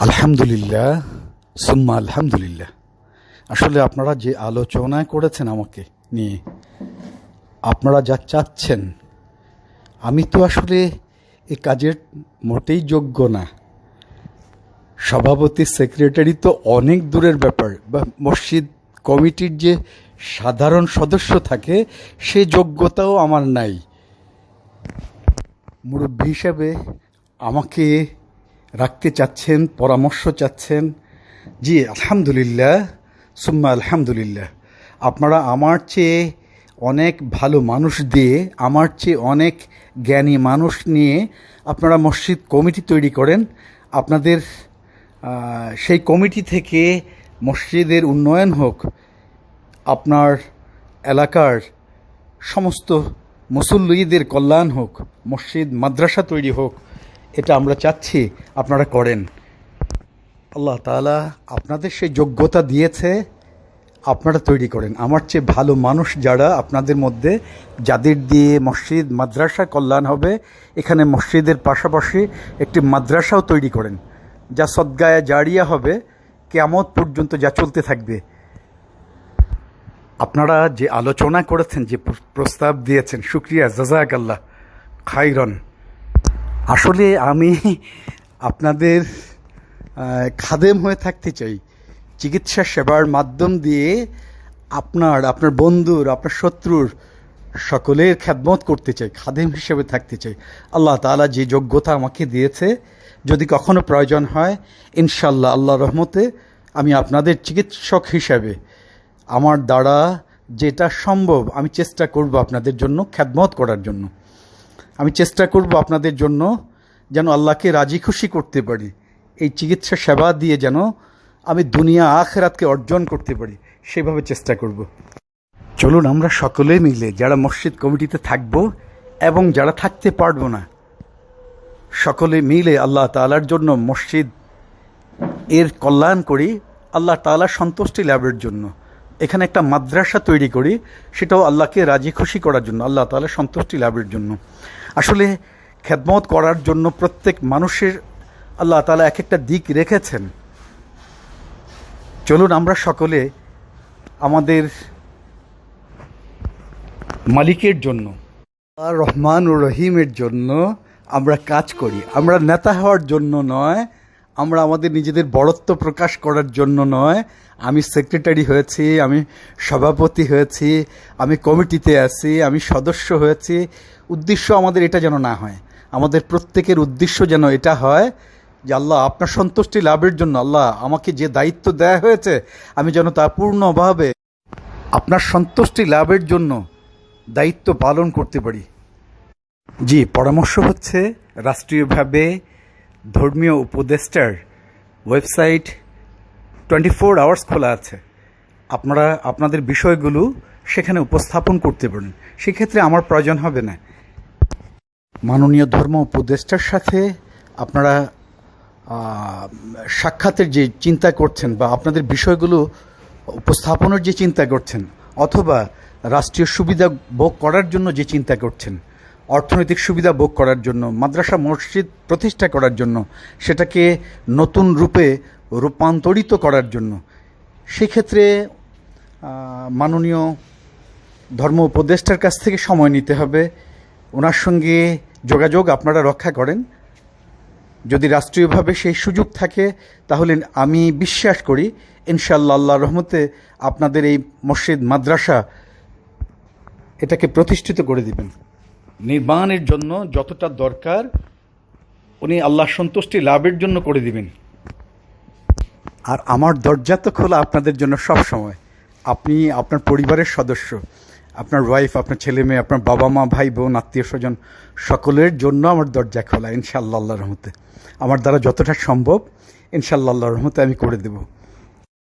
আলহামদুলিল্লাহ, সুম্মা আলহামদুলিল্লাহ। আসলে আপনারা যে আলোচনা করেছেন আমাকে নিয়ে, আপনারা যা চাচ্ছেন, আমি তো আসলে এ কাজের মোটেই যোগ্য না। সভাপতি, সেক্রেটারি তো অনেক দূরের ব্যাপার, বা মসজিদ কমিটির যে সাধারণ সদস্য থাকে, সে যোগ্যতাও আমার নাই। মুরব্বী হিসাবে আমাকে রাখতে চাচ্ছেন, পরামর্শ চাচ্ছেন, জি, আলহামদুলিল্লাহ, সুম্মা আলহামদুলিল্লাহ। আপনারা আমার চেয়ে অনেক ভালো মানুষ দিয়ে, আমার চেয়ে অনেক জ্ঞানী মানুষ নিয়ে আপনারা মসজিদ কমিটি তৈরি করেন। আপনাদের সেই কমিটি থেকে মসজিদের উন্নয়ন হোক, আপনার এলাকার সমস্ত মুসল্লিদের কল্যাণ হোক, মসজিদ, মাদ্রাসা তৈরি হোক এটা আমরা চাচ্ছি আপনারা করেন। আল্লাহ তালা আপনাদের সেই যোগ্যতা দিয়েছে, আপনারা তৈরি করেন। আমার চেয়ে ভালো মানুষ যারা আপনাদের মধ্যে, যাদের দিয়ে মসজিদ, মাদ্রাসা কল্যাণ হবে, এখানে মসজিদের পাশাপাশি একটি মাদ্রাসাও তৈরি করেন, যা সদ্গায়া জারিয়া হবে, কেয়ামত পর্যন্ত যা চলতে থাকবে। আপনারা যে আলোচনা করেছেন, যে প্রস্তাব দিয়েছেন, শুক্রিয়া জাজাক আল্লাহ খাইরন আসলে আমি আপনাদের খাদেম হয়ে থাকতে চাই। চিকিৎসা সেবার মাধ্যম দিয়ে আপনার আপনার বন্ধুর, আপনার শত্রুর সকলের খ্যাদমত করতে চাই, খাদেম হিসেবে থাকতে চাই। আল্লাহ তাআলা যে যোগ্যতা আমাকে দিয়েছে, যদি কখনো প্রয়োজন হয় ইনশাল্লাহ আল্লাহ রহমতে আমি আপনাদের চিকিৎসক হিসাবে আমার দ্বারা যেটা সম্ভব আমি চেষ্টা করব আপনাদের জন্য খ্যাদমত করার জন্য। আমি চেষ্টা করব আপনাদের জন্য যেন আল্লাহকে রাজি খুশি করতে পারি। এই চিকিৎসা সেবা দিয়ে যেন আমি দুনিয়া আখেরাতকে অর্জন করতে পারি। সেভাবে চেষ্টা করব। চলুন আমরা সকলে মিলে যারা মসজিদ কমিটিতে থাকব এবং যারা থাকতে পারব না, সকলে মিলে আল্লাহ তাআলার জন্য মসজিদ এর কল্যাণ করি, আল্লাহ তাআলার সন্তুষ্টি লাভের জন্য। এখানে একটা মাদ্রাসা তৈরি করি, সেটাও আল্লাহকে রাজি খুশি করার জন্য, আল্লাহ তাআলার সন্তুষ্টি লাভের জন্য। আসলে খেদমত করার জন্য প্রত্যেক মানুষের আল্লাহ তালা এক একটা দিক রেখেছেন। চলুন আমরা সকলে আমাদের মালিকের জন্য রহমান ও রহিমের জন্য আমরা কাজ করি। আমরা নেতা হওয়ার জন্য নয় আমরা আমাদের নিজেদের বড়ত্ব প্রকাশ করার জন্য নয়। আমি সেক্রেটারি হয়েছি, আমি সভাপতি হয়েছি, আমি কমিটিতে আছি, আমি সদস্য হয়েছি। উদ্দেশ্য আমাদের এটা যেন না হয়। আমাদের প্রত্যেকের উদ্দেশ্য যেন এটা হয় যে আল্লাহ আপনার সন্তুষ্টি লাভের জন্য আল্লাহ আমাকে যে দায়িত্ব দেয়া হয়েছে, আমি যেন তা পূর্ণভাবে আপনার সন্তুষ্টি লাভের জন্য দায়িত্ব পালন করতে পারি। জি, পরামর্শ হচ্ছে রাষ্ট্রীয়ভাবে ধর্মীয় উপদেষ্টার ওয়েবসাইট টোয়েন্টি ফোর আওয়ার্স খোলা আছে। আপনারা, আপনাদের বিষয়গুলো সেখানে উপস্থাপন করতে পারেন। সেক্ষেত্রে আমার প্রয়োজন হবে না। মাননীয় ধর্ম উপদেষ্টার সাথে আপনারা সাক্ষাতের যে চিন্তা করছেন বা আপনাদের বিষয়গুলো উপস্থাপনের যে চিন্তা করছেন, অথবা রাষ্ট্রীয় সুবিধা ভোগ করার জন্য যে চিন্তা করছেন অর্থনৈতিক সুবিধা ভোগ করার জন্য, মাদ্রাসা মসজিদ প্রতিষ্ঠা করার জন্য, সেটাকে নতুন রূপে রূপান্তরিত করার জন্য। সেক্ষেত্রে মাননীয় ধর্ম উপদেষ্টার কাছ থেকে সময় নিতে হবে। ওনার সঙ্গে যোগাযোগ আপনারা রক্ষা করেন। যদি রাষ্ট্রীয়ভাবে সেই সুযোগ থাকে, তাহলে আমি বিশ্বাস করি ইনশাল্লাহ আল্লাহ রহমতে আপনাদের এই মসজিদ, মাদ্রাসা এটাকে প্রতিষ্ঠিত করে দিবেন। নির্মাণের জন্য যতটা দরকার, উনি আল্লাহ সন্তুষ্টি লাভের জন্য করে দিবেন। আর আমার দরজা তো খোলা আপনাদের জন্য সব সময়। আপনি আপনার পরিবারের সদস্য, আপনার ওয়াইফ আপনার ছেলে মেয়ে, আপনার বাবা মা, ভাই বোন, আত্মীয় স্বজন, সকলের জন্য আমার দরজা খোলা, ইনশাআল্লাহ আল্লাহ রহমতে। আমার দ্বারা যতটা সম্ভব, ইনশাআল্লাহ আল্লাহ রহমতে আমি করে দেবো।